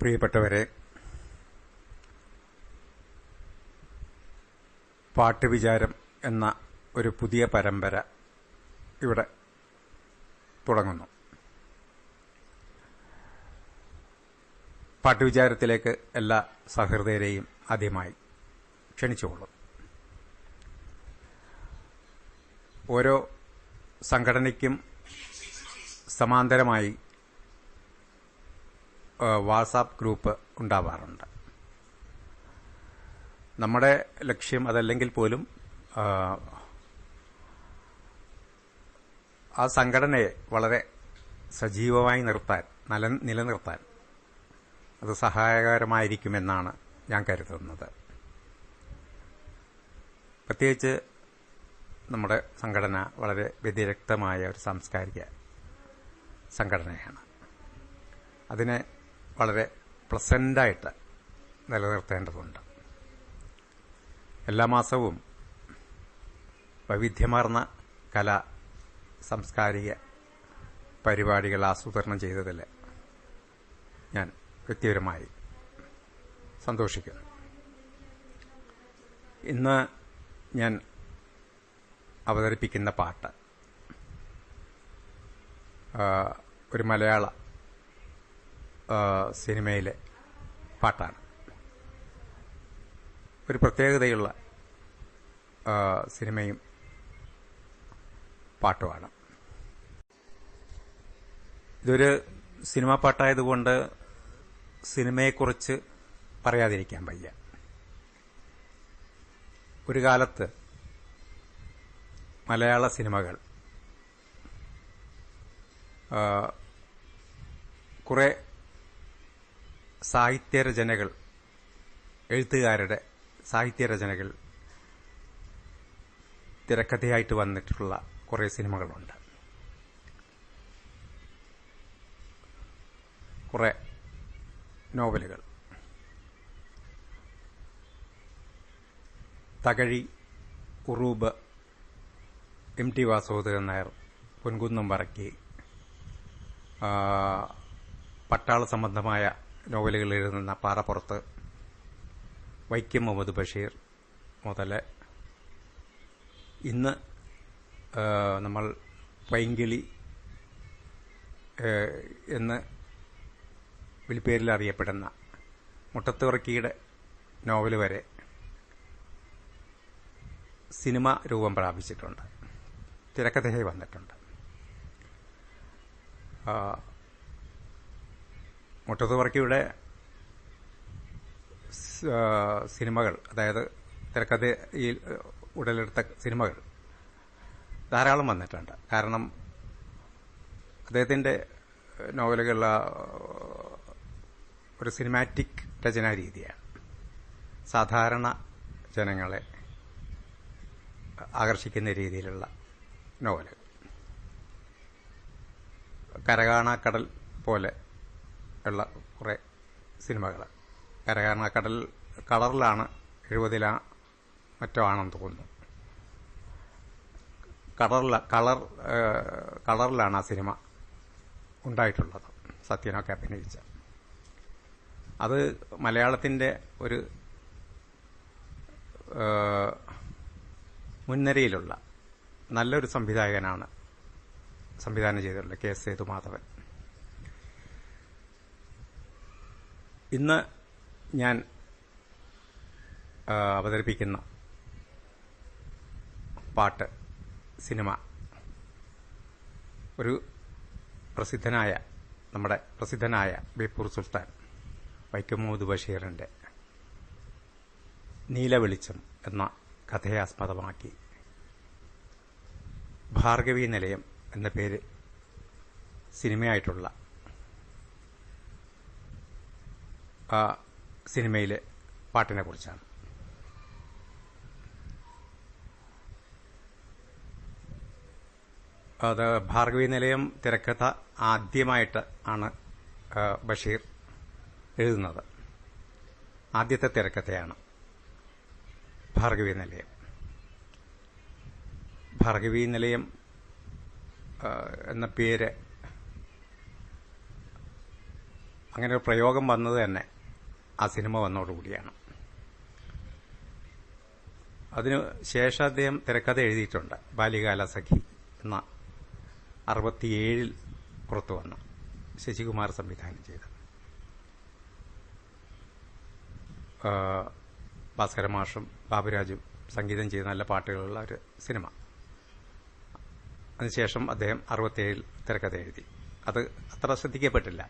പ്രിയപ്പെട്ടവരെ പാട്ടുവിചാരം എന്ന ഒരു പുതിയ പരമ്പര ഇവിടെ തുടങ്ങുന്നു. പാട്ടുവിചാരത്തിലേക്ക് എല്ലാ സഹൃദയരെയും ആദ്യമായി ക്ഷണിച്ചുകൊള്ളും. ഓരോ സംഘടനയ്ക്കും സമാന്തരമായി വാട്സാപ്പ് ഗ്രൂപ്പ് ഉണ്ടാവാറുണ്ട്. നമ്മുടെ ലക്ഷ്യം അതല്ലെങ്കിൽ പോലും ആ സംഘടനയെ വളരെ സജീവമായി നിർത്താൻ നില നിലനിർത്താൻ അത് സഹായകരമായിരിക്കുമെന്നാണ് ഞാൻ കരുതുന്നത്. പ്രത്യേകിച്ച് നമ്മുടെ സംഘടന വളരെ വ്യതിരക്തമായ ഒരു സാംസ്കാരിക സംഘടനയാണ്. അതിനെ വളരെ പ്ലസന്റായിട്ട് നിലനിർത്തേണ്ടതുണ്ട്. എല്ലാ മാസവും വൈവിധ്യമാർന്ന കല സാംസ്കാരിക പരിപാടികൾ ആസൂത്രണം ചെയ്തതിൽ ഞാൻ വ്യക്തിപരമായി സന്തോഷിക്കുന്നു. ഇന്ന് ഞാൻ അവതരിപ്പിക്കുന്ന പാട്ട് ഒരു മലയാള സിനിമയിലെ പാട്ടാണ്. ഒരു പ്രത്യേകതയുള്ള സിനിമയും പാട്ടുമാണ്. ഇതൊരു സിനിമാ പാട്ടായതുകൊണ്ട് സിനിമയെക്കുറിച്ച് പറയാതിരിക്കാൻ വയ്യ. ഒരു കാലത്ത് മലയാള സിനിമകൾ കുറെ സാഹിത്യരചനകൾ. എഴുത്തുകാരുടെ സാഹിത്യരചനകൾ തിരക്കഥയായിട്ട് വന്നിട്ടുള്ള കുറേ സിനിമകളുണ്ട്. കുറെ നോവലുകൾ. തകഴി ഉറൂബ് എം ടി വാസുദേവൻ നായർ പൊൻകുന്നം പറക്കി പട്ടാള സംബന്ധമായ നോവലുകൾ എഴുതുന്ന പാറപ്പുറത്ത് വൈക്കം മുഹമ്മദ് ബഷീർ മുതൽ ഇന്ന് നമ്മൾ പൈങ്കിളി എന്ന് വിളിപ്പേരിൽ അറിയപ്പെടുന്ന മുട്ടത്തുവർക്കിയുടെ നോവൽ വരെ സിനിമ രൂപം പ്രാപിച്ചിട്ടുണ്ട്. തിരക്കഥയായി വന്നിട്ടുണ്ട്. മുട്ടത്തുവർക്കിയുടെ സിനിമകൾ അതായത് തിരക്കഥയിൽ ഉടലെടുത്ത സിനിമകൾ ധാരാളം വന്നിട്ടുണ്ട്. കാരണം അദ്ദേഹത്തിന്റെ നോവലുകൾ ഒരു സിനിമാറ്റിക് രചനാ രീതിയാണ്. സാധാരണ ജനങ്ങളെ ആകർഷിക്കുന്ന രീതിയിലുള്ള നോവലുകൾ. കരകാണാക്കടൽ പോലെ ഉള്ള കുറെ സിനിമകൾ കടൽ കളറിലാണ് എഴുപതിലാ മറ്റോ ആണെന്ന് തോന്നുന്നു. കളറില കളർ കളറിലാണ് ആ സിനിമ ഉണ്ടായിട്ടുള്ളത്. സത്യനൊക്കെ അഭിനയിച്ച. അത് മലയാളത്തിന്റെ ഒരു മുൻനിരയിലുള്ള നല്ലൊരു സംവിധായകനാണ് സംവിധാനം ചെയ്തിട്ടുള്ളത് കെ എസ് സേതുമാധവൻ. ഇന്ന് ഞാൻ അവതരിപ്പിക്കുന്ന പാട്ട് സിനിമ. ഒരു പ്രസിദ്ധനായ നമ്മുടെ പ്രസിദ്ധനായ ബേപ്പൂർ സുൽത്താൻ വൈക്കം ബഷീറിന്റെ നീലവെളിച്ചം എന്ന കഥയെ ആസ്പദമാക്കി ഭാർഗവി നിലയം എന്ന പേര് സിനിമയായിട്ടുള്ള ആ സിനിമയിലെ പാട്ടിനെ കുറിച്ചാണ്. അത് ഭാർഗവി നിലയം തിരക്കഥ ആദ്യമായിട്ട് ആണ് ബഷീർ എഴുതുന്നത്. ആദ്യത്തെ തിരക്കഥയാണ് ഭാർഗവി നിലയം. ഭാർഗവി നിലയം എന്ന പേര് അങ്ങനെ ഒരു പ്രയോഗം വന്നത് തന്നെ ആ സിനിമ വന്നതോടുകൂടിയാണ്. അതിനു ശേഷം അദ്ദേഹം തിരക്കഥ എഴുതിയിട്ടുണ്ട്. ബാല്യകാല സഖി എന്ന അറുപത്തിയേഴിൽ പുറത്തു വന്ന. ശശികുമാർ സംവിധാനം ചെയ്ത ആ, ഭാസ്കര മാഷും ബാബുരാജും സംഗീതം ചെയ്ത നല്ല പാട്ടുകളുള്ള ഒരു സിനിമ. അതിനുശേഷം അദ്ദേഹം അറുപത്തിയേഴിൽ തിരക്കഥ എഴുതി. അത് അത്ര ശ്രദ്ധിക്കപ്പെട്ടില്ല.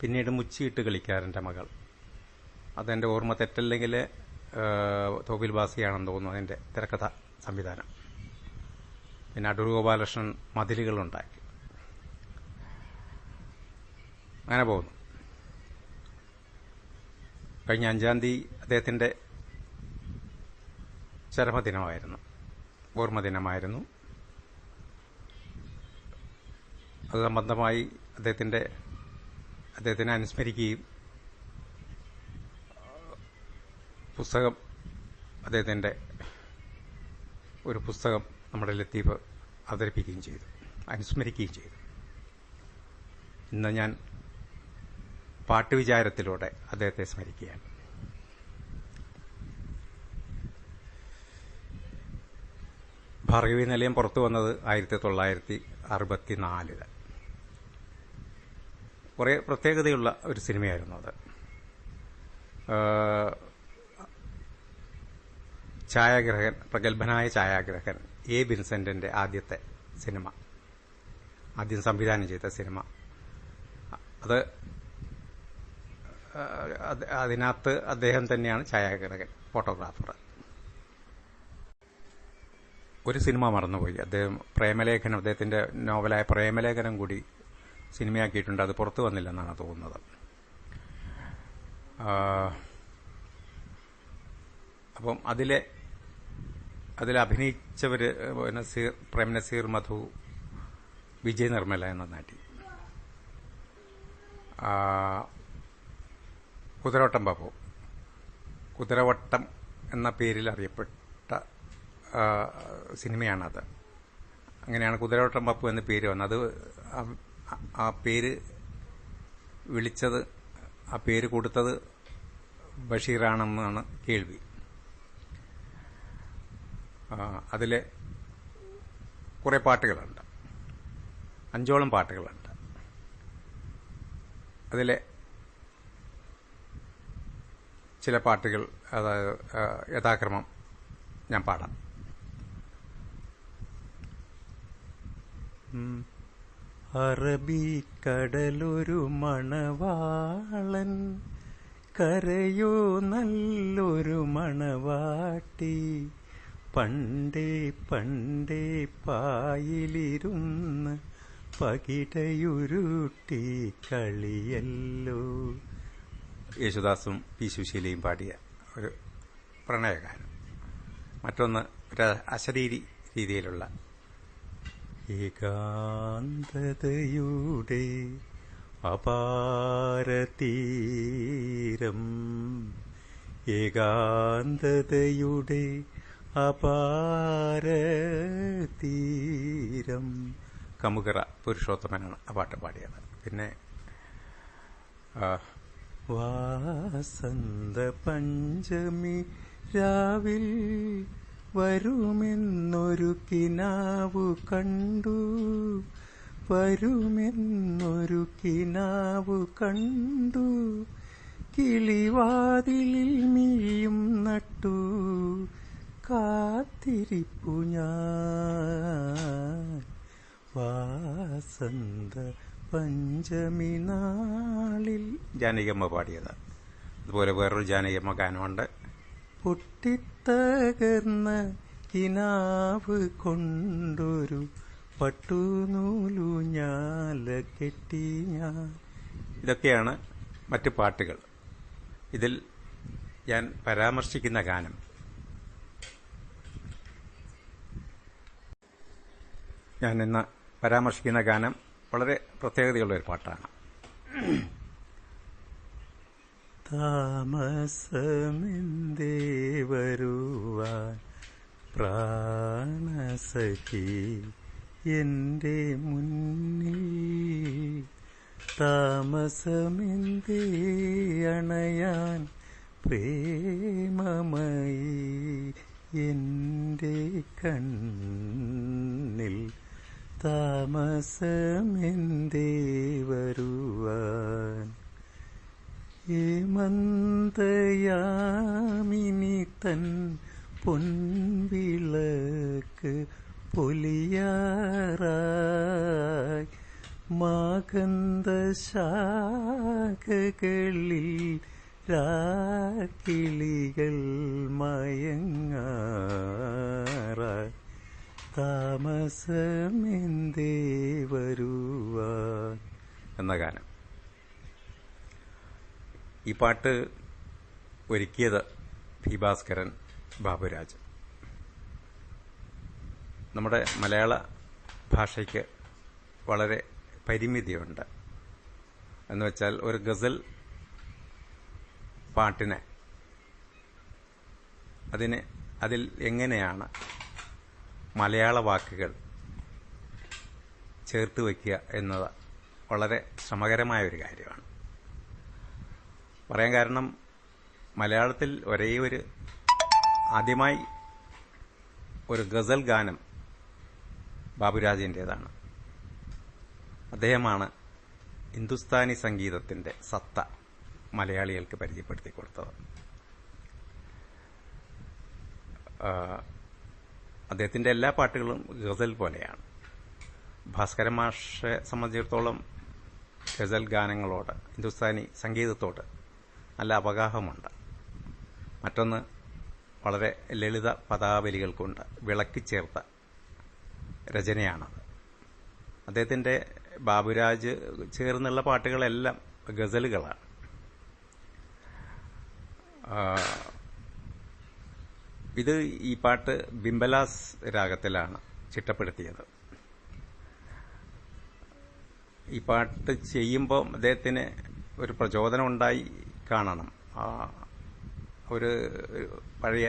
പിന്നീട് മുച്ചിയിട്ട് കളിക്കാരന്റെ മകൾ. അതെന്റെ ഓർമ്മ തെറ്റല്ലെങ്കിൽ തോപ്പിൽ ബാസിയാണെന്ന് തോന്നുന്നു അതിന്റെ തിരക്കഥ സംവിധാനം. പിന്നെ അടൂർ ഗോപാലകൃഷ്ണൻ മതിലുകളുണ്ടാക്കി. അങ്ങനെ പോകുന്നു. കഴിഞ്ഞ അഞ്ചാം തീയതി അദ്ദേഹത്തിന്റെ ചരമദിനമായിരുന്നു. ഓർമ്മദിനമായിരുന്നു. അത് സംബന്ധമായി അദ്ദേഹത്തിന്റെ അദ്ദേഹത്തിനെ അനുസ്മരിക്കുകയും പുസ്തകം അദ്ദേഹത്തിന്റെ ഒരു പുസ്തകം നമ്മുടെ ലത്തീഫ് അവതരിപ്പിക്കുകയും ചെയ്തു അനുസ്മരിക്കുകയും ചെയ്തു. ഇന്ന് ഞാൻ പാട്ടുവിചാരത്തിലൂടെ അദ്ദേഹത്തെ സ്മരിക്കുകയാണ്. ഭാർഗവി നിലയം പുറത്തു വന്നത് ആയിരത്തി തൊള്ളായിരത്തി അറുപത്തിനാലിൽ. കുറെ പ്രത്യേകതയുള്ള ഒരു സിനിമയായിരുന്നു അത്. ഛായാഗ്രഹൻ പ്രഗത്ഭനായ ഛായാഗ്രഹൻ എ. വിൻസെന്റിന്റെ ആദ്യത്തെ സിനിമ ആദ്യം സംവിധാനം ചെയ്ത സിനിമ. അത് അതിനകത്ത് അദ്ദേഹം തന്നെയാണ് ഛായാഗ്രഹൻ ഫോട്ടോഗ്രാഫർ. ഒരു സിനിമ മറന്നുപോയി. അദ്ദേഹം പ്രേമലേഖനം അദ്ദേഹത്തിന്റെ നോവലായ പ്രേമലേഖനം കൂടി സിനിമയാക്കിയിട്ടുണ്ട്. അത് പുറത്തു വന്നില്ലെന്നാണ് തോന്നുന്നത്. അപ്പം അതിലെ അതിൽ അഭിനയിച്ചവർ നസീർ പ്രേം നസീർ മധു വിജയ് നിർമ്മല എന്ന നാട്ടി കുതിരവട്ടം ബാബു. കുതിരവട്ടം എന്ന പേരിൽ അറിയപ്പെട്ട സിനിമയാണത്. അങ്ങനെയാണ് കുതിരവട്ടം ബാപ്പു എന്ന പേര് വന്നത്. അത് ആ- പേര് വിളിച്ചത് ആ പേര് കൊടുത്തത് ബഷീറാണെന്നാണ് കേൾവി. അതിലെ കുറേ പാട്ടുകളുണ്ട്. അഞ്ചോളം പാട്ടുകളുണ്ട്. അതിലെ ചില പാട്ടുകൾ അതായത് യഥാക്രമം ഞാൻ പാടാം. അറബിക്കടലൊരു മണവാളൻ കരയോ നല്ലൊരു മണവാട്ടി. പണ്ടേ പണ്ടേ പായിലിരുന്ന് പകിടയുരുട്ടി കളിയല്ലോ. യേശുദാസും പി സുശീലയും പാടിയ ഒരു പ്രണയഗാനം. മറ്റൊന്ന് ഒരു അശരീരി രീതിയിലുള്ള ഏകാന്തതയുടെ അപാരതീരം. ഏകാന്തതയുടെ അപാരതീരം. കമുകറ പുരുഷോത്തമനാണ് ആ പാട്ട് പാടിയത്. പിന്നെ വാസന്ത പഞ്ചമി രാവിൽ വരുമെന്നൊരു കിനാവു കണ്ടു. വരുമെന്നൊരു കിനാവു കണ്ടു. കിളിവാതിലിൽ മീയും നട്ടു. കാത്തിരിപ്പു ഞാൻ. വാസന്ത പഞ്ചമി നാളിൽ. ജാനകിയമ്മ പാടിയത്. അതുപോലെ വേറൊരു ജാനകിയമ്മ ഗാനമുണ്ട്. പൊട്ടിത്തകർന്ന കിനാവ് കൊണ്ടൊരു പട്ടുനൂലു ഞാല കെട്ടി ഞാൻ. ഇതൊക്കെയാണ് മറ്റ് പാട്ടുകൾ. ഇതിൽ ഞാൻ പരാമർശിക്കുന്ന ഗാനം. ഞാൻ ഇന്ന് പരാമർശിക്കുന്ന ഗാനം വളരെ പ്രത്യേകതയുള്ള ഒരു പാട്ടാണ്. താമസമെന്തേ വരുവാൻ പ്രാണസഖി എന്റെ മുന്നിൽ. താമസമെന്തേ അണയാൻ പ്രേമമയി എന്റെ കണ്ണിൽ. താമസമെന്തേ വരുവാൻ ഏമന്തയാമിനി തൻ പൊൻവിളക്ക് പൊലിയാറായി. മാകന്ത ശാഖകളിൽ രാക്കിളികൾ മയങ്ങാറായി. താമസമെന്തേ വരുവാൻ? എന്ന ഗാനം. ഈ പാട്ട് ഒരുക്കിയത് പി ഭാസ്കരൻ ബാബുരാജ് നമ്മുടെ മലയാള ഭാഷയ്ക്ക് വളരെ പരിമിതിയുണ്ട്. എന്ന് വെച്ചാൽ ഒരു ഗസൽ പാട്ടിനെ അതിന് അതിൽ എങ്ങനെയാണ് മലയാള വാക്കുകൾ ചേർത്ത് വയ്ക്കുക എന്നത് വളരെ ശ്രമകരമായ ഒരു കാര്യമാണ്. പറയാൻ കാരണം മലയാളത്തിൽ ഒരേ ഒരു ആദ്യമായി ഒരു ഗസൽ ഗാനം ബാബുരാജിന്റേതാണ് അദ്ദേഹമാണ് ഹിന്ദുസ്ഥാനി സംഗീതത്തിന്റെ സത്ത മലയാളികൾക്ക് പരിചയപ്പെടുത്തി കൊടുത്തത്. അദ്ദേഹത്തിന്റെ എല്ലാ പാട്ടുകളും ഗസൽ പോലെയാണ്. ഭാസ്കര മാഷെ സംബന്ധിച്ചിടത്തോളം ഗസൽ ഗാനങ്ങളോട് ഹിന്ദുസ്ഥാനി സംഗീതത്തോട് നല്ല അവഗാഹമുണ്ട്. മറ്റൊന്ന് വളരെ ലളിത പദാവലികൾ കൊണ്ട് വിളക്കിച്ചേർത്ത രചനയാണത്. അദ്ദേഹത്തിന്റെ ബാബുരാജ് ചേർന്നുള്ള പാട്ടുകളെല്ലാം ഗസലുകളാണ്. ഇത് ഈ പാട്ട് ബിംബലാസ് രാഗത്തിലാണ് ചിട്ടപ്പെടുത്തിയത്. ഈ പാട്ട് ചെയ്യുമ്പോൾ അദ്ദേഹത്തിന് ഒരു പ്രചോദനം ഉണ്ടായി കാണണം ആ ഒരു പഴയ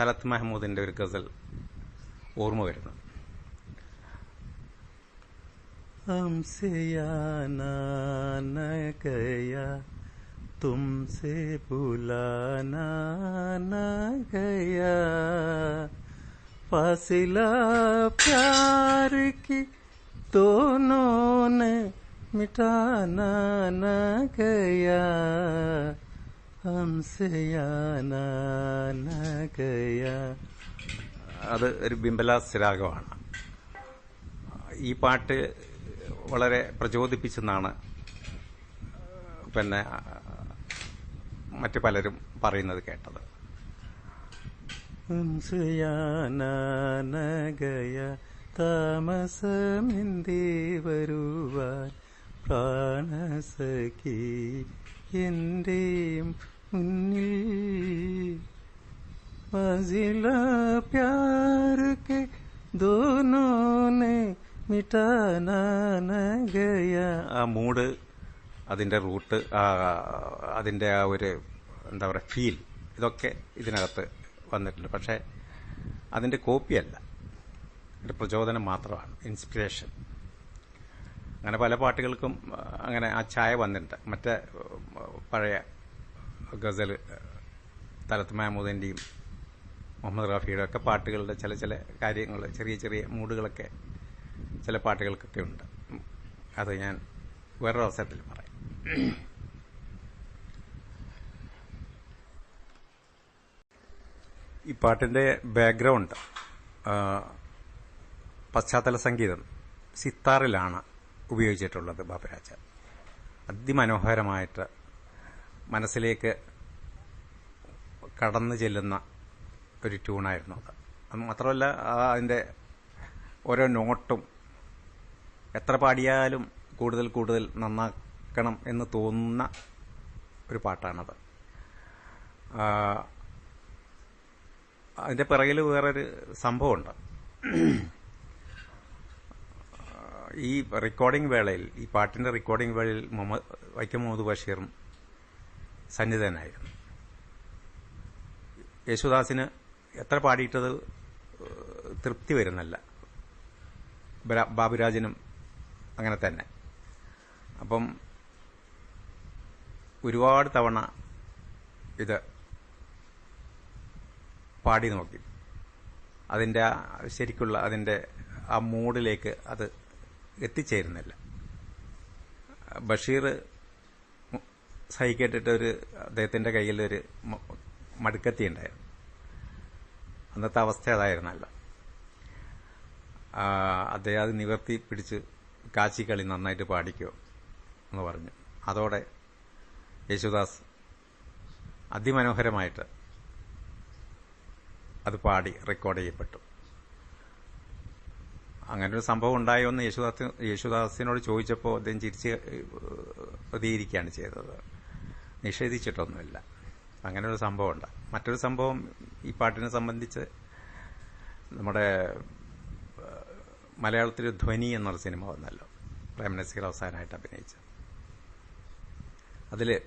തലത്ത് മഹമ്മൂദിന്റെ ഒരു ഗസൽ ഓർമ്മ വരുന്നു हमसे आना न गया तुमसे बुलाना न गया फासिला प्यार की दोनों ने मिटाना न गया हमसे आना न गया അത് ഒരു ബിംബലാസ് രാഗമാണ് ഈ പാട്ട് വളരെ പ്രചോദിപ്പിച്ചെന്നാണ് പിന്നെ മറ്റു പലരും പറയുന്നത് കേട്ടത് हमसे आना न गया താമസമെന്തേ വരുവാൻ പ്രാണസഖി എന്റെ മുന്നിൽ മസില പ്യാർ കെ ദോനോനെ മിട്ടാന ഗയ ആ മൂഡ് അതിന്റെ റൂട്ട് ആ, അതിന്റെ ആ ഒരു എന്താ പറയുക ഫീൽ ഇതൊക്കെ ഇതിനകത്ത് വന്നിട്ടുണ്ട്. പക്ഷെ അതിന്റെ കോപ്പിയല്ല. പ്രചോദനം മാത്രമാണ്. ഇൻസ്പിറേഷൻ. അങ്ങനെ പല പാട്ടുകൾക്കും അങ്ങനെ ആ ഛായ വന്നിട്ടുണ്ട്. മറ്റേ പഴയ ഗസൽ തലത്ത് മഹമൂദിന്റെയും മുഹമ്മദ് റാഫിയുടെ ഒക്കെ പാട്ടുകളുടെ ചില ചില കാര്യങ്ങൾ ചെറിയ ചെറിയ മൂഡുകളൊക്കെ ചില പാട്ടുകൾക്കൊക്കെ ഉണ്ട്. അത് ഞാൻ വേറൊരു അവസരത്തിൽ പറയാം. ഈ പാട്ടിന്റെ ബാക്ക്ഗ്രൗണ്ട് പശ്ചാത്തല സംഗീതം സിത്താറിലാണ് ഉപയോഗിച്ചിട്ടുള്ളത് ബാപ്പരാജ അതിമനോഹരമായിട്ട് മനസ്സിലേക്ക് കടന്നു ചെല്ലുന്ന ഒരു ട്യൂണായിരുന്നു അത്. അത് മാത്രമല്ല അതിന്റെ ഓരോ നോട്ടും എത്ര പാടിയാലും കൂടുതൽ കൂടുതൽ നന്നാക്കണം എന്ന് തോന്നുന്ന ഒരു പാട്ടാണത്. അതിന്റെ പിറകിൽ വേറൊരു സംഭവമുണ്ട്. ഈ റെക്കോർഡിംഗ് വേളയിൽ ഈ പാട്ടിന്റെ റെക്കോർഡിംഗ് വേളയിൽ മുഹമ്മദ് വൈക്കം മുഹമ്മദ് ബഷീറും സന്നിധനായിരുന്നു. യേശുദാസിന് എത്ര പാടിയിട്ടത് തൃപ്തി വരുന്നില്ല. ബര- ബാബുരാജിനും അങ്ങനെ തന്നെ. അപ്പം ഒരുപാട് തവണ ഇത് പാടി നോക്കി. അതിന്റെ ശരിക്കുള്ള അതിന്റെ ആ മൂഡിലേക്ക് അത് എത്തിച്ചേരുന്നില്ല. ബഷീർ സഹിക്കേട്ടിട്ട് ഒരു അദ്ദേഹത്തിന്റെ കയ്യിൽ ഒരു മടുക്കത്തി ഉണ്ടായിരുന്നു അന്നത്തെ അവസ്ഥ അതായിരുന്നല്ല. അദ്ദേഹം അത് നിവർത്തി പിടിച്ച് കാച്ചിക്കളി നന്നായിട്ട് പാടിക്കോ എന്ന് പറഞ്ഞു. അതോടെ യേശുദാസ് അതിമനോഹരമായിട്ട് അത് പാടി റെക്കോർഡ് ചെയ്യപ്പെട്ടു. അങ്ങനെ ഒരു സംഭവം ഉണ്ടായോ എന്ന് യേശുദാസ് യേശുദാസിനോട് ചോദിച്ചപ്പോൾ അദ്ദേഹം ചിരിച്ച് പ്രതികരിക്കുകയാണ് ചെയ്തത്. നിഷേധിച്ചിട്ടൊന്നുമില്ല. അങ്ങനെ ഒരു സംഭവം ഉണ്ട് മറ്റൊരു സംഭവം ഈ പാട്ടിനെ സംബന്ധിച്ച് നമ്മുടെ മലയാളത്തിലൊരു ധ്വനി എന്നൊരു സിനിമ വന്നല്ലോ. പ്രേമനസികൾ അവസാനമായിട്ട് അഭിനയിച്ച. അതിൽ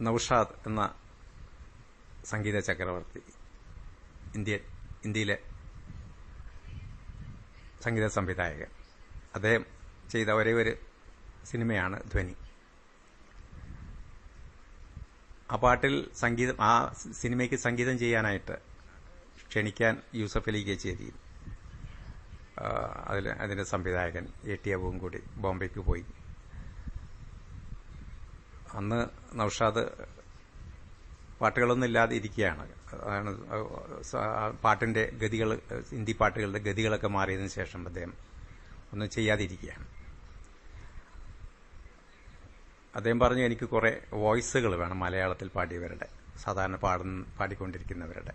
നൌഷാദ് എന്ന സംഗീത ചക്രവർത്തി ഇന്ത്യ ഇന്ത്യയിലെ സംഗീത സംവിധായകൻ. അദ്ദേഹം ചെയ്ത ഒരേ ഒരു സിനിമയാണ് ധ്വനി. ആ പാട്ടിൽ സംഗീതം ആ സിനിമയ്ക്ക് സംഗീതം ചെയ്യാനായിട്ട് ക്ഷണിക്കാൻ യൂസഫ് അലി കച്ചേരി അതിൽ അതിന്റെ സംവിധായകൻ എ ടി അബുവും കൂടി ബോംബെക്ക് പോയി. അന്ന് നൌഷാദ് പാട്ടുകളൊന്നും ഇല്ലാതെ ഇരിക്കുകയാണ്. അതാണ് പാട്ടിന്റെ ഗതികൾ ഹിന്ദി പാട്ടുകളുടെ ഗതികളൊക്കെ മാറിയതിനു ശേഷം അദ്ദേഹം ഒന്നും ചെയ്യാതിരിക്കുകയാണ്. അദ്ദേഹം പറഞ്ഞു എനിക്ക് കുറെ വോയിസുകൾ വേണം മലയാളത്തിൽ പാടിയവരുടെ സാധാരണ പാടുന്ന പാടിക്കൊണ്ടിരിക്കുന്നവരുടെ.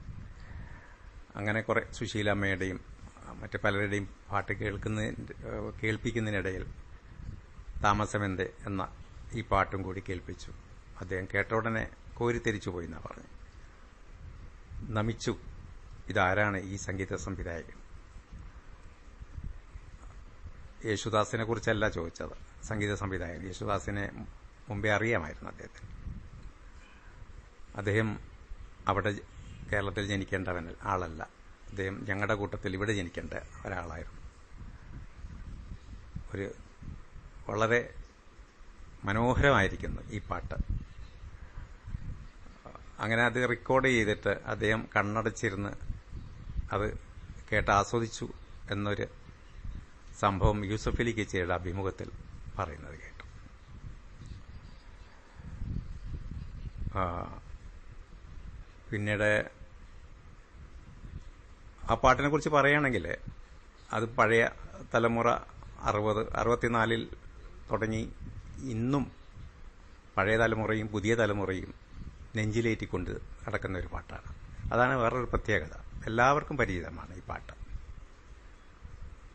അങ്ങനെ കുറെ സുശീലമ്മയുടെയും മറ്റു പലരുടെയും പാട്ട് കേൾക്കുന്ന കേൾപ്പിക്കുന്നതിനിടയിൽ താമസമെന്ത് എന്ന ഈ പാട്ടും കൂടി കേൾപ്പിച്ചു. അദ്ദേഹം കേട്ട ഉടനെ കോരിത്തെരിച്ചു പോയി എന്നാ പറഞ്ഞു. നമിച്ചു. ഇതാരാണ് ഈ സംഗീത സംവിധായകൻ? യേശുദാസിനെ കുറിച്ചല്ല ചോദിച്ചത്. സംഗീത സംവിധായകൻ. യേശുദാസിനെ മുമ്പേ അറിയാമായിരുന്നു അദ്ദേഹത്തിന്. അദ്ദേഹം അവിടെ കേരളത്തിൽ ജനിക്കേണ്ടവൻ ആളല്ല. അദ്ദേഹം ഞങ്ങളുടെ കൂട്ടത്തിൽ ഇവിടെ ജനിക്കേണ്ട ഒരാളായിരുന്നു. ഒരു വളരെ മനോഹരമായിരിക്കുന്നു ഈ പാട്ട്. അങ്ങനെ അത് റെക്കോർഡ് ചെയ്തിട്ട് അദ്ദേഹം കണ്ണടച്ചിരുന്ന് അത് കേട്ട് ആസ്വദിച്ചു എന്നൊരു സംഭവം യൂസഫ് അലി കച്ചേരിയുടെ അഭിമുഖത്തിൽ പറയുന്നത് കേട്ടു. പിന്നീട് ആ പാട്ടിനെ കുറിച്ച് പറയുകയാണെങ്കിൽ അത് പഴയ തലമുറ അറുപത് അറുപത്തിനാലിൽ തുടങ്ങി ഇന്നും പഴയ തലമുറയും പുതിയ തലമുറയും നെഞ്ചിലേറ്റിക്കൊണ്ട് നടക്കുന്ന ഒരു പാട്ടാണ്. അതാണ് വേറൊരു പ്രത്യേകത. എല്ലാവർക്കും പരിചിതമാണ് ഈ പാട്ട്.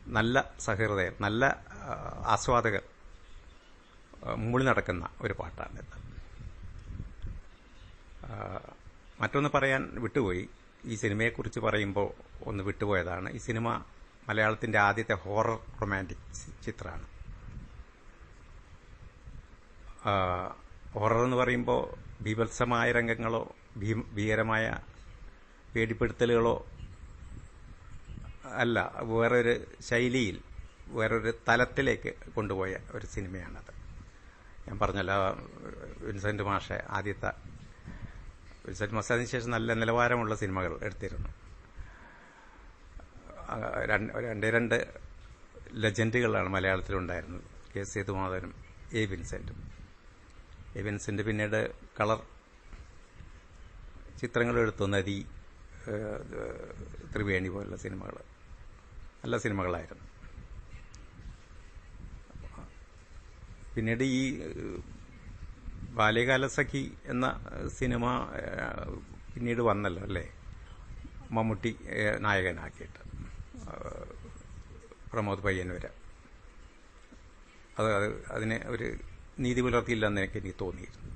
നല്ല സഹൃദയർ നല്ല ആസ്വാദകർ മുകളിൽ നടക്കുന്ന ഒരു പാട്ടാണിത് മറ്റൊന്ന് പറയാൻ വിട്ടുപോയി. ഈ സിനിമയെക്കുറിച്ച് പറയുമ്പോൾ ഒന്ന് വിട്ടുപോയതാണ്. ഈ സിനിമ മലയാളത്തിന്റെ ആദ്യത്തെ ഹോറർ റൊമാന്റിക് ചിത്രമാണ്. ഹൊറർ എന്ന് പറയുമ്പോൾ ബീഭത്സമായ രംഗങ്ങളോ ഭീ- ഭീകരമായ പേടിപ്പെടുത്തലുകളോ അല്ല വേറൊരു ശൈലിയിൽ വേറൊരു തലത്തിലേക്ക് കൊണ്ടുപോയ ഒരു സിനിമയാണത്. ഞാൻ പറഞ്ഞല്ലോ വിൻസെന്റ് മാഷെ ആദ്യത്തെ വിൻസെന്റ് മാഷ അതിന് ശേഷം നല്ല നിലവാരമുള്ള സിനിമകൾ എടുത്തിരുന്നു. രണ്ടേ രണ്ട് ലെജൻഡുകളാണ് മലയാളത്തിലുണ്ടായിരുന്നത്. കെ സേതുമാധവനും എ വിൻസെന്റും. എ വിൻസെന്റ് പിന്നീട് കളർ ചിത്രങ്ങൾ എടുത്തു നദി ത്രിവേണി പോലുള്ള സിനിമകൾ. നല്ല സിനിമകളായിരുന്നു. പിന്നീട് ഈ ബാല്യകാലസഖി ബാല്യകാല സഖി എന്ന സിനിമ പിന്നീട് വന്നല്ലോ അല്ലേ? മമ്മൂട്ടി നായകനാക്കിയിട്ട്. പ്രമോദ് പയ്യൻ വരെ അത് അത് അതിനെ ഒരു നീതി പുലർത്തിയില്ലെന്ന് എനിക്ക് എനിക്ക് തോന്നിയിരുന്നു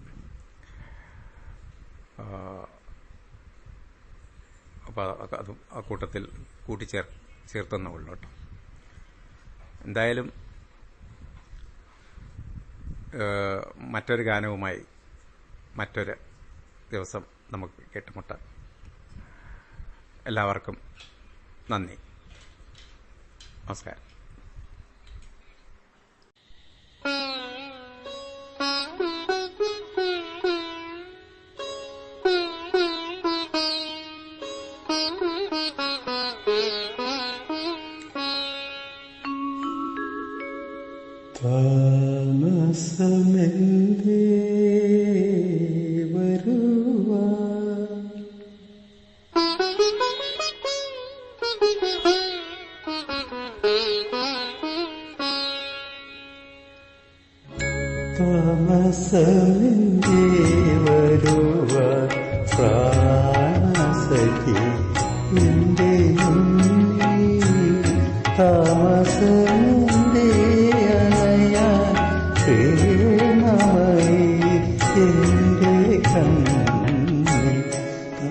അപ്പോൾ അത് ആ കൂട്ടത്തിൽ കൂട്ടിച്ചേർ ചേർത്തെന്നേ ഉള്ളൂ കേട്ടോ. എന്തായാലും മറ്റൊരു ഗാനവുമായി മറ്റൊരു ദിവസം നമുക്ക് കേട്ടുമുട്ടാം. എല്ലാവർക്കും നന്ദി. നമസ്കാരം. താമസമെന്തേ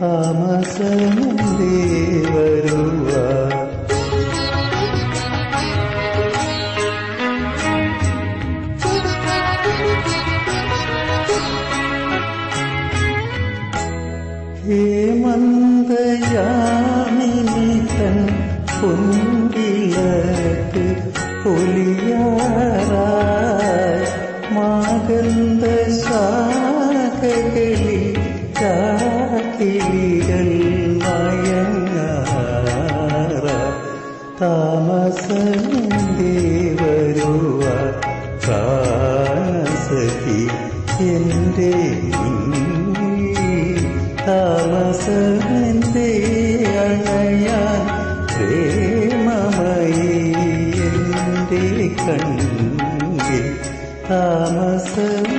താമസമെന്തേ വരുവ താമസമെന്തേ അണയാൻ പ്രേമമയി എന്റെ കണ്ണിൽ താമസമെന്തേ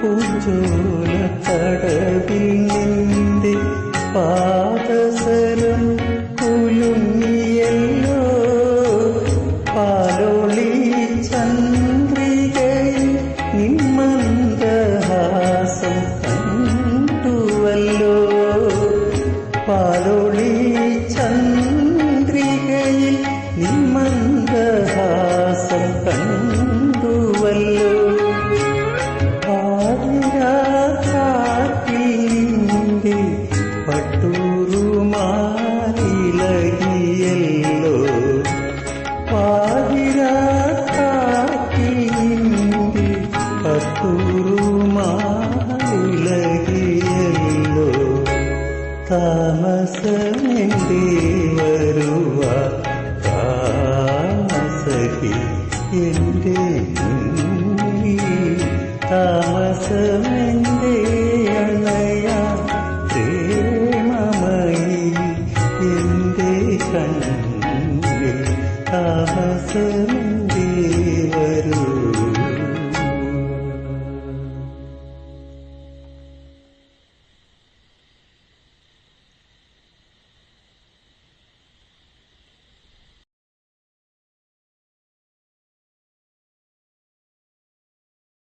പൂജോല തടവിൽ നിന്റെ പാദസരം പട്ടൂറുമാലിളകിയല്ലോ താമസമെന്തേ വരുവ താമസഹി എന്റെ താമസമെന്തേ